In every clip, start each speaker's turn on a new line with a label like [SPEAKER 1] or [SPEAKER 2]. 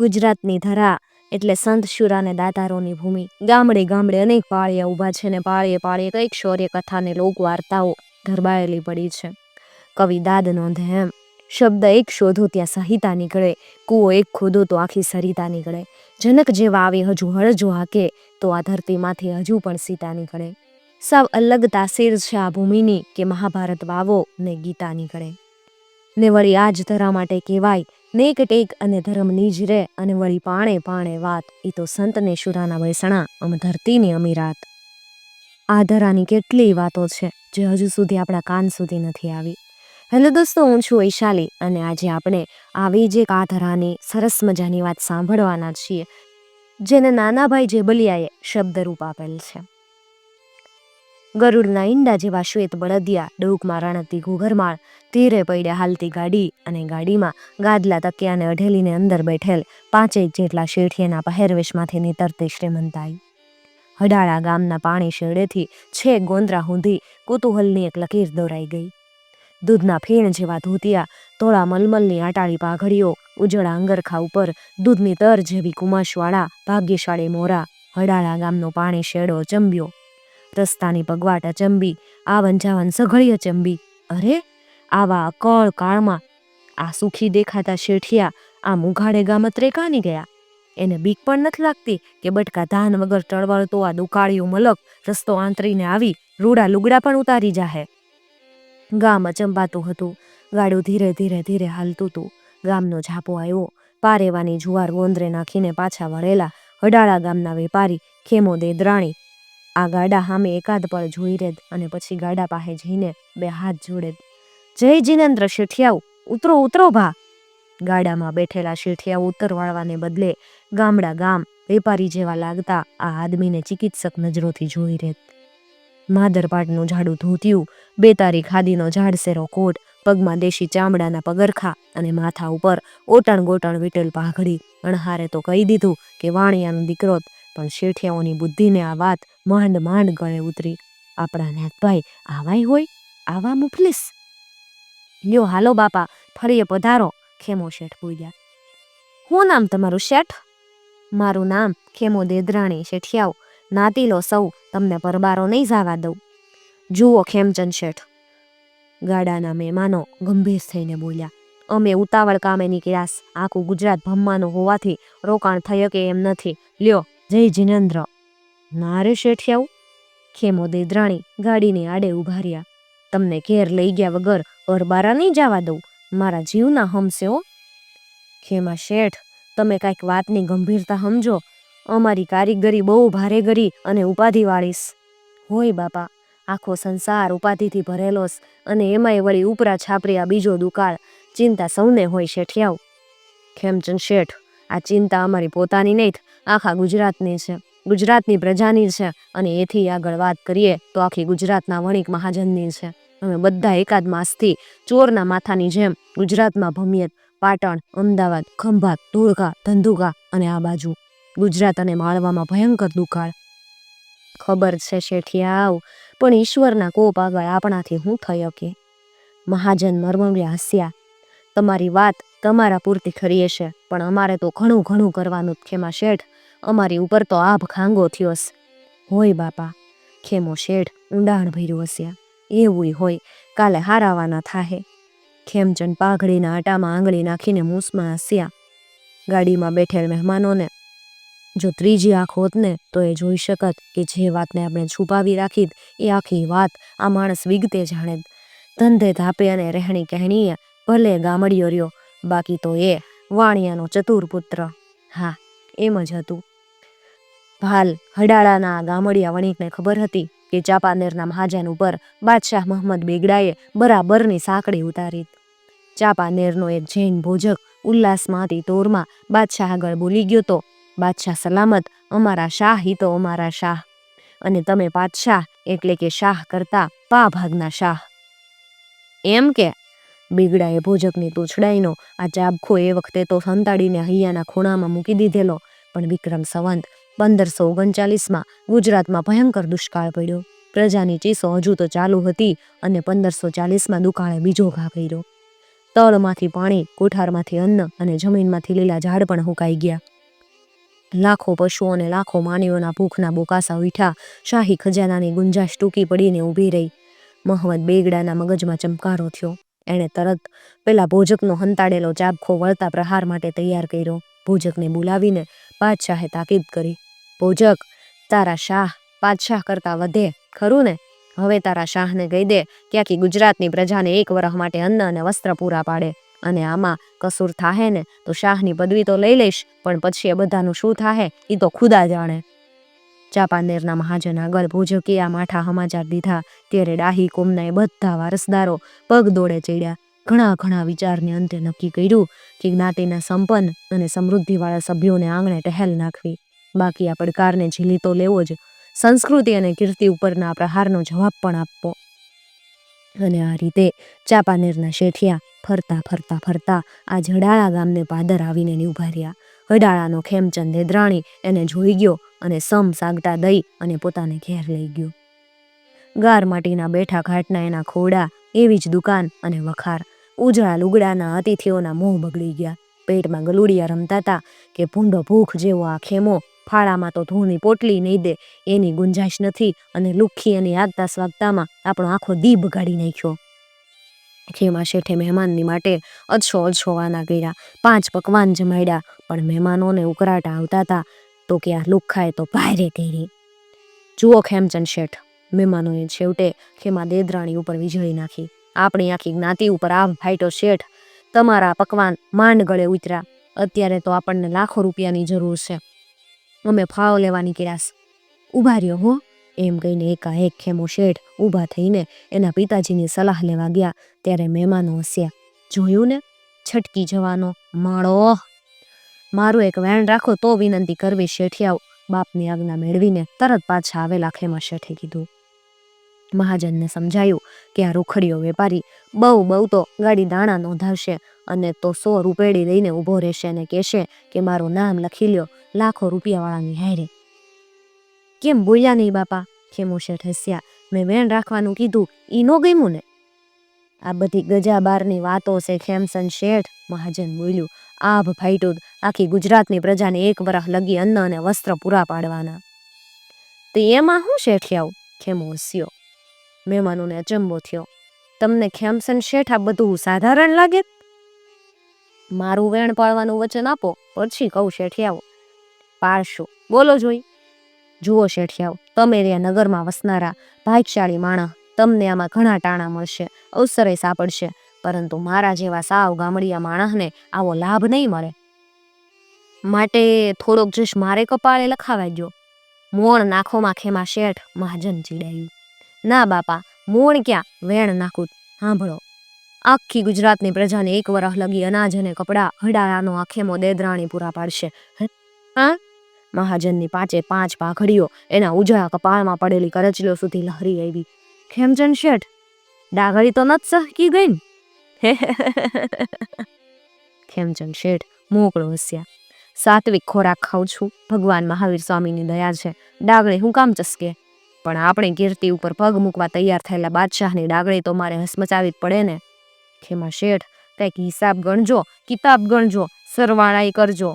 [SPEAKER 1] ગુજરાતની ધરા એટલે સંત શુરાને દાતારોની ભૂમિ. ગામડે ગામડે અનેક પાળિયા ઊભા છે ને પાળીએ પાળીએ કંઈક શૌર્ય કથાને લોક વાર્તાઓ ગરબાયેલી પડી છે. કવિ દાદ નોંધે એમ, શબ્દ એક શોધો ત્યાં સહિતા નીકળે, કૂવો એક ખોદો તો આખી સરિતા નીકળે. જનક જેવા આવે હજુ હળજો હાકે, તો આ ધરતીમાંથી હજુ પણ સીતા નીકળે. સાવ અલગ તાસીર છે આ ભૂમિની કે મહાભારત વાવો ને ગીતા નીકળે. ને વળી આ જ ધરા માટે કહેવાય નેક ટેક અને ધર્મ જ રે અને વળી પાણે પાણે વાત. એ તો સંતને શુરાના વૈસણા અમ ધરતીની અમીરાત. આ ધરાની કેટલી વાતો છે, જે હજુ સુધી આપણા કાન સુધી નથી આવી. હેલો દોસ્તો, હું છું વૈશાલી અને આજે આપણે આવી જ એક આ ધરાની સરસ મજાની વાત સાંભળવાના છીએ, જેને નાનાભાઈ જેબલિયાએ શબ્દરૂપ આપેલ છે. ગરુડના ઈંડા જેવા શ્વેત બળદિયા ડોકમાં રણતી ઘૂઘરમાળ, તીરે પડ્યા હાલતી ગાડી અને ગાડીમાં ગાદલા તકિયાને અઢેલીને અંદર બેઠેલ પાંચેક જેટલા શેઠિયાના પહેરવેશમાંથી નીતરતી શ્રીમંતાઈ. હડાળા ગામના પાણી શેડેથી છેક ગોંદરા સુધી કુતૂહલની એક લકીર દોરાઈ ગઈ. દૂધના ફીણ જેવા ધોતિયા, તોળા મલમલની આટાળી પાઘડીઓ, ઉજળા અંગરખા ઉપર દૂધની તર જેવી કુમાશવાળા, ભાગ્યશાળી મોરા, હડાળા ગામનો પાણી શેડો ચંબ્યો રસ્તાની પગવાટ અચંબી, આવન જાવન સઘળી અચંબી. અરે, આવા અકળ કાળમાં આ સુખી દેખાતા શેઠિયા આ મુઘાડે ગામત્રે કાની ગયા. એને બીક પણ નથી લાગતી કે બટકા ધાન વગર ટળવળતો આ દુકાળિયું મલક રસ્તો આંતરીને આવી રૂડા લુગડા પણ ઉતારી જાહે. ગામ અચંબાતું હતું, ગાડું ધીરે ધીરે ધીરે હાલતું હતું ગામનો ઝાપો આવ્યો, પારેવાની જુવાર ગોંદરે નાખીને પાછા વળેલા હડાળા ગામના વેપારી ખેમો દેદરાણી આ ગાડા સામે એકાદ પળ જોઈ રેત અને પછી ગાડા પાસે જઈને બે હાથ જોડે જય જીનેન્દ્ર શેઠિયાવ ઉતરો ઉતરો ભા. ગાડામાં બેઠેલા શેઠિયા ઉતરવાળવાને બદલે ગામડા ગામ, વેપારી જેવા લાગતા આ આદમીને ચિકિત્સક નજરોથી જોઈ રેત. માદરપાટનું ઝાડું ધોત્યું, બેતારી ખાદીનો ઝાડસેરો કોટ, પગમાં દેશી ચામડાના પગરખા અને માથા ઉપર ઓટણ ગોટણ વીટેલ પાઘડી, અણહારે તો કહી દીધું કે વાણિયાનો દીકરો પણ શેઠિયાઓની બુદ્ધિને આ વાત માંડ માંડ ગળે ઉતરી. આપણા નાથભાઈ આવાય હોય? આવા મુફલીસ લ્યો હાલો બાપા, ફરીએ પધારો, ખેમો શેઠ બોલ્યા. શું નામ તમારું શેઠ? મારું નામ ખેમો દેદરાણી શેઠિયાઓ નાતી લો સૌ, તમને પરબારો નહીં જવા દઉં. જુઓ ખેમચંદ શેઠ. ગાડાના મહેમાનો ગંભીર થઈને બોલ્યા. અમે ઉતાવળ કામે નીકળ્યાસ આખું ગુજરાત ભમવાનું હોવાથી રોકાણ થઈ કે એમ નથી. લ્યો જય જીનેન્દ્ર. ના રે શેઠિયાવ ખેમો દેદરાણી ગાડીની આડે ઊભા રહ્યા. તમને ઘેર લઈ ગયા વગર અરબારા નહીં જવા દઉં. મારા જીવના હમશે હો. ખેમા શેઠ, તમે કાંઈક વાતની ગંભીરતા સમજો. અમારી કારીગરી બહુ ભારે ગરી અને ઉપાધિવાળીસ. હોય બાપા, આખો સંસાર ઉપાધિથી ભરેલોસ અને એમાંય વળી ઉપરા છાપરી આ બીજો દુકાળ. ચિંતા સૌને હોય શેઠિયાવ ખેમચંદ શેઠ આ ચિંતા અમારી પોતાની નહીં આખા ગુજરાતની છે. ગુજરાતની પ્રજાની છે અને એથી આગળ વાત કરીએ તો આખી ગુજરાતના વણિક મહાજનની છે. અમે બધા એકાદ માસથી ચોરના માથાની જેમ ગુજરાતમાં ભમીએ પાટણ, અમદાવાદ, ખંભાત, ધોળકા, ધંધુકા અને આ બાજુ. ગુજરાત અને માળવામાં ભયંકર દુકાળ ખબર છે શેઠિયાવ પણ ઈશ્વરના કોપ આગળ આપણાથી હું થઈ શકે મહાજન મરમમ્યા હસ્યા. તમારી વાત તમારા પૂરતી ખરી હશે, પણ અમારે તો ઘણું ઘણું કરવાનું ખેમા શેઠ. અમારી ઉપર તો આભ ખાંગો થયોસ હોય બાપા, ખેમો શેઠ ઊંડાણ ભર્યું હસ્યા એવું હોય, કાલે હારાવાના થાહે. ખેમચંદ પાઘડીના આટામાં આંગળી નાખીને મૂસમાં હસ્યા. ગાડીમાં બેઠેલ મહેમાનોને, જો ત્રીજી આંખ હોત ને, તો એ જોઈ શકત કે જે વાતને આપણે છુપાવી રાખી એ આખી વાત આ માણસ વિગતે જાણે ધંધે ધાપે અને રહેણી કહેણીએ ભલે ગામડિયો રહ્યો, બાકી તો એ વાણિયાનો ચતુર પુત્ર. હા, એમ જ હતું. ભાલ હડાળાના ગામડિયા વણિકને ખબર હતી કે ચાપાનેરના મહાજન ઉપર બાદશાહ મહમ્મદ બેગડાએ બરાબરની સાંકડી ઉતારી. ચાપાનેરનો એક જૈન ભોજક ઉલ્લાસમાંથી તોરમાં બાદશાહ આગળ બોલી ગયો તો, બાદશાહ સલામત, અમારા શાહ હી તો અમારા શાહ. અને તમે પાતશાહ એટલે કે શાહ કરતા પા ભાગના શાહ. એમ કે બીગડાએ ભોજકની તૂછડાઈનો આ ચાબખો એ વખતે તો સંતાડીને હૈયાના ખૂણામાં મૂકી દીધેલો. પણ વિક્રમ સંવંત પંદરસો ઓગણચાલીસમાં ગુજરાતમાં ભયંકર દુષ્કાળ પડ્યો. પ્રજાની ચીસો હજુ તો ચાલુ હતી અને પંદરસો ચાલીસમાં દુકાળે બીજો ઘા કર્યો. તળમાંથી પાણી, કોઠારમાંથી અન્ન અને જમીનમાંથી લીલા ઝાડ પણ હુકાઈ ગયા. લાખો પશુઓ અને લાખો માનવીઓના ભૂખના બોકાસા ઉઠ્યા. શાહી ખજાનાની ગુંજાશ ટૂંકી પડીને ઊભી રહી. મહમદ બેગડાના મગજમાં ચમકારો થયો. એણે તરત પેલા ભોજકનો હંતાડેલો ચાબખો વળતા પ્રહાર માટે તૈયાર કર્યો. ભોજકને બોલાવીને બાદશાહે તાકીદ કરી, ભોજક, તારા શાહ બાદશાહ કરતા વધે, ખરું ને? હવે તારા શાહને કહી દે કે ગુજરાતની પ્રજાને એક વરહ માટે અન્ન અને વસ્ત્ર પૂરા પાડે અને આમાં કસૂર થાહે ને તો શાહની પદવી તો લઈ લઈશ, પણ પછી એ બધાનું શું થાહે એ તો ખુદા જાણે. ચાપાનેરના મહાજન આગળ ભોજકે આ માઠા સમાચાર દીધા. ત્યારે ડાહી કોમના બધા વારસદારો પગ દોડે ચડ્યા. ઘણા ઘણા વિચારને અંતે નક્કી કર્યું કે જ્ઞાતિના સંપન્ન અને સમૃદ્ધિવાળા સભ્યોને આંગણે ટહેલ નાખવી. બાકી આ પડકારને ઝીલી તો લેવો જ. સંસ્કૃતિ અને કીર્તિ ઉપરના પ્રહારનો જવાબ પણ આપવો. અને આ રીતે ચાપાનેરના શેઠિયા ફરતા ફરતા ફરતા આ જડાળા ગામને પાદર આવીને ઊભા રહ્યા હડાળાનો ખેમચંદ દ્રાણી એને જોઈ ગયો. અને સમ સાગટા દઈ અને પોતાને ઘેર લઈ ગયો. ગાર માટીના બેઠા ઘાટના એના ખોડા, એવી જ દુકાન અને વખાર. ઉજળા લુગડાના અતિથિઓના મોં બગડી ગયા. પેટમાં ગલુડિયા રમતા હતા કે ભૂંડો ભૂખ જેવો આ ખેમો ફાળામાં તો ધૂળની પોટલી નહીં દે, એની ગુંજાઈશ નથી અને લુખી અને આગતા સ્વાગતામાં આપણો આખો દી બગાડી નાખ્યો. ખેમા શેઠે મહેમાનની માટે અછો અછોવાના કર્યા. પાંચ પકવાન જમાડ્યા પણ મહેમાનોને ઉકરાટા આવતા હતા તો કે આ લુખાએ તો ભારે કરી જુઓ ખેમચંદ શેઠ, મહેમાનોએ છેવટે ખેમા દેદરાણી ઉપર વીજળી નાખી. આપણી આખી જ્ઞાતિ ઉપર આવ ફાઈટો શેઠ. તમારા પકવાન માંડ ગળે ઉતર્યા. અત્યારે તો આપણને લાખો રૂપિયાની જરૂર છે. અમે ફાવ લેવાની કિરાસ ઊભા રહ્યો હો. એમ કહીને એકાએક ખેમો શેઠ ઊભા થઈને એના પિતાજીની સલાહ લેવા ગયા. ત્યારે મહેમાનો હસ્યા. જોયું ને? છટકી જવાનો માળો. મારું એક વેણ રાખો તો વિનંતી કરવી શેઠિયાઓ બાપની આજ્ઞા મેળવીને તરત પાછા આવેલા ખેમા શેઠે કીધું. મહાજનને સમજાયું કે આ રૂખડીયો વેપારી બહુ બહુ તો ગાડી દાણા નોંધાવશે અને તો સો રૂપેડી લઈને ઊભો રહેશે અને કહેશે કે મારું નામ લખી લ્યો, લાખો રૂપિયાવાળાની હારે. કેમ બોલ્યા નહીં બાપા? ખેમુ શેઠ હસ્યા. મેં વેણ રાખવાનું કીધું, ઈ નો ગમ્યું ને? આ બધી ગજા બારની વાતો છે ખેમસન શેઠ, મહાજન બોલ્યું. આભ ફાઈટું આખી ગુજરાતની પ્રજાને એક વરહ લગી અન્ન અને વસ્ત્ર પૂરા પાડવાના. તે એમાં હું શેઠિયાવ ખેમો હસ્યો. મહેમાનોને અચંબો થયો. તમને ખેમસન શેઠ આ બધું સાધારણ લાગે? મારું વેણ પાડવાનું વચન આપો, પછી કહું શેઠિયાઓ પાળશું. બોલો જોઈ. જુઓ શેઠિયાઓ તમે રહ્યા નગરમાં વસનારા ભાગશાળી માણસ તમને આમાં ઘણા ટાણા મળશે અવસરે સાંપડશે. પરંતુ મારા જેવા સાવ ગામડિયા માણસને આવો લાભ નહીં મળે. માટે થોડોક જશ મારે કપાળે લખાવાઈ મોણ નાખોમાં ખેમાં શેઠ મહાજન ચીડાયું. ના બાપા, મોણ ક્યાં? વેણ નાખું. સાંભળો આખી ગુજરાતની પ્રજાને એક વરહ લગી અનાજ અને કપડાં હડાળાનો આખેમો દેદરાણી પૂરા પાડશે. હે? મહાજનની પાંચે પાંચ પાઘડીઓ એના ઉજળા કપાળમાં પડેલી કરચલીઓ સુધી લહરી આવી. ખેમચંદ શેઠ, ડાઘડી તો નત સહકી ગઈ ખેમચંદ શેઠ? મોકળો હસ્યા. સાત્વિક ખોરાક ખાઉં છું. ભગવાન મહાવીર સ્વામીની દયા છે. ડાગળે હું કામ ચસકે? પણ આપણે કીર્તિ ઉપર પગ મૂકવા તૈયાર થયેલા બાદશાહની ડાગળે તો મારે હસમચાવી જ પડે ને? ખેમા શેઠ, કંઈક હિસાબ ગણજો, કિતાબ ગણજો સરવાળાઈ કરજો.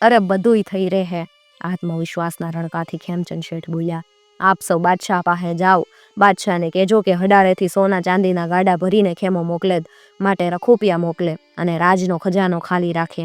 [SPEAKER 1] અરે બધુંય થઈ રહે. આત્મવિશ્વાસના રણકાથી ખેમચંદ શેઠ બોલ્યા, આપ સૌ બાદશાહ પાસે જાઓ. બાદશાહને કહેજો કે હડારેથી સોના ચાંદીના ગાડા ભરીને ખેમો મોકલે માટે રખોપિયા મોકલે અને રાજનો ખજાનો ખાલી રાખે.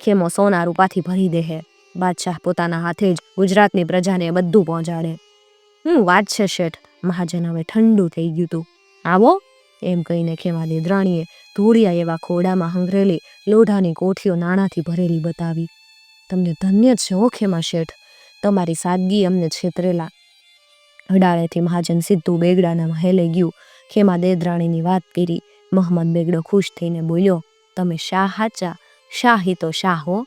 [SPEAKER 1] ખેમો સોના રૂપાથી ભરી દેહે. બાદશાહ પોતાના હાથે જ ગુજરાતની પ્રજાને બધું પહોંચાડે. હું વાત છે શેઠ, મહાજન હવે ઠંડુ થઈ ગયું તું. આવો, એમ કહીને ખેમા દેદરાણીએ ધૂળિયા એવા ખોડામાં હંગરેલી લોઢાની કોઠીઓ નાણાંથી ભરેલી બતાવી. તમને ધન્ય છે હો ખેમા શેઠ, તમારી સાદગી અમને છેતરેલા. હડાળેથી મહાજન સીધું બેગડાના મહેલે ગયું. ખેમા દેદરાણીની વાત કરી. મહમદ બેગડો ખુશ થઈને બોલ્યો, તમે શાહ હાચા? શાહી તો શાહ હો.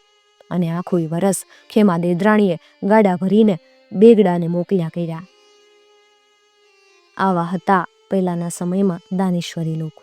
[SPEAKER 1] અને આખું વરસ ખેમા દેદરાણીએ ગાડા ભરીને બેગડાને મોકલ્યા કર્યા. આવા હતા પહેલાના સમયમાં દાનેશ્વરી લોકો.